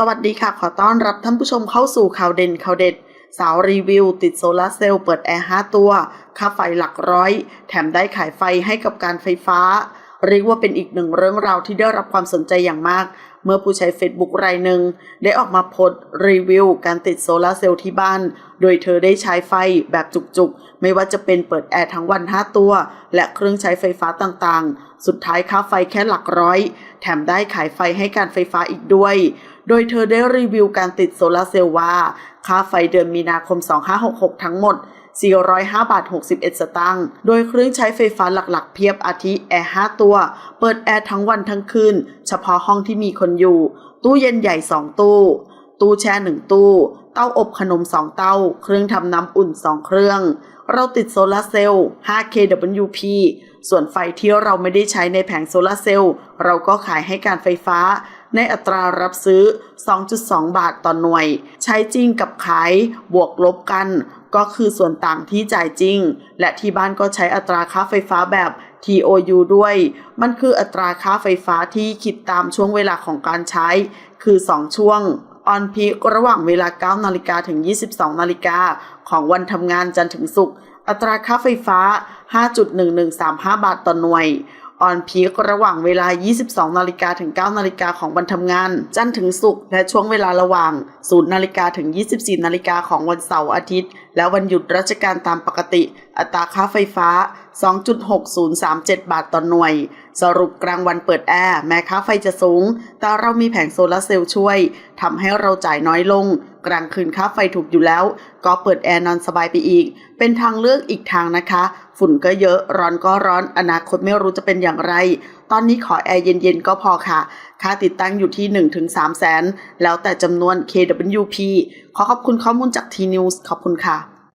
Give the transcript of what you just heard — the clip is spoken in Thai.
สวัสดีค่ะ ขอต้อนรับท่านผู้ชมเข้าสู่ข่าวเด่นข่าวเด็ด สาวรีวิว ติดโซลาร์เซลล์เปิดแอร์ 5 ตัว ค่าไฟหลักร้อย แถมได้ขายไฟให้กับการไฟฟ้า เรียกว่าเป็นอีกหนึ่งเรื่องราวที่ได้รับความสนใจอย่างมาก เมื่อผู้ใช้ Facebook รายหนึ่ง ได้ออกมาโพสต์รีวิว การติดโซลาร์เซลล์ที่บ้าน โดยเธอได้ใช้ไฟแบบจุกๆ ไม่ว่าจะเป็นเปิดแอร์ทั้งวัน 5 ตัว และเครื่องใช้ไฟฟ้าต่างๆ สุดท้ายค่าไฟแค่หลักร้อย แถมได้ขายไฟให้การไฟฟ้าอีกด้วย โดยเธอได้รีวิวการติดโซลาร์เซลล์ว่า ค่าไฟเดือนมีนาคม 2566 ทั้งหมด 405 บาท 61 สตางค์ โดยเครื่องใช้ไฟฟ้าหลักๆ เพียบอาทิแอร์ 5 ตัว เปิดแอร์ทั้งวันทั้งคืน เฉพาะห้องที่มีคนอยู่ ตู้เย็นใหญ่ 2 ตู้ ตู้แช่ 1 ตู้ เต้าอบขนม 2 เต้าเครื่องทำน้ำอุ่น 2 เครื่อง เราติดโซลาร์เซลล์ 5 kWp ส่วนไฟที่เราไม่ได้ใช้ในแผงโซลาร์เซลล์เราก็ขายให้การไฟฟ้า ในอัตรารับซื้อ 2.2 บาทต่อหน่วย ใช้จริงกับขายบวกลบกัน ก็คือส่วนต่างที่จ่ายจริง และที่บ้านก็ใช้อัตราค่าไฟฟ้าแบบ TOU ด้วย มันคืออัตราค่าไฟฟ้าที่คิดตามช่วงเวลาของการใช้ คือ 2 ช่วง ออนพีกระหว่างเวลา 9 นาฬิกาถึง 22 นาฬิกาของวันทำงานจันทร์ถึงศุกร์อัตราค่าไฟฟ้า 5.1135 บาทต่อหน่วยออนพีกระหว่างเวลา 22 นาฬิกาถึง 9 นาฬิกาของวันทำงาน จันทร์ถึงศุกร์และช่วงเวลาระหว่าง 0นาฬิกาถึง 24นาฬิกาของวันเสาร์อาทิตย์ และวันหยุดราชการตามปกติ อัตราค่าไฟฟ้า 2.6037 บาทต่อหน่วย สรุปกลางวันเปิดแอร์แม้ค่าไฟจะสูง แต่เรามีแผงโซลาร์เซลล์ช่วยทำให้เราจ่ายน้อยลง กลางคืนค่าไฟถูกอยู่แล้ว ก็เปิดแอร์นอนสบายไปอีก เป็นทางเลือกอีกทางนะคะ ฝุ่นก็เยอะร้อนก็ร้อนอนาคตไม่รู้จะเป็นอย่างไร ตอนนี้ขอแอร์เย็นๆก็พอค่ะ ค่าติดตั้งอยู่ที่ 1-3 แสน แล้วแต่จำนวน KWP ขอขอบคุณข้อมูลจาก T News ขอบคุณค่ะ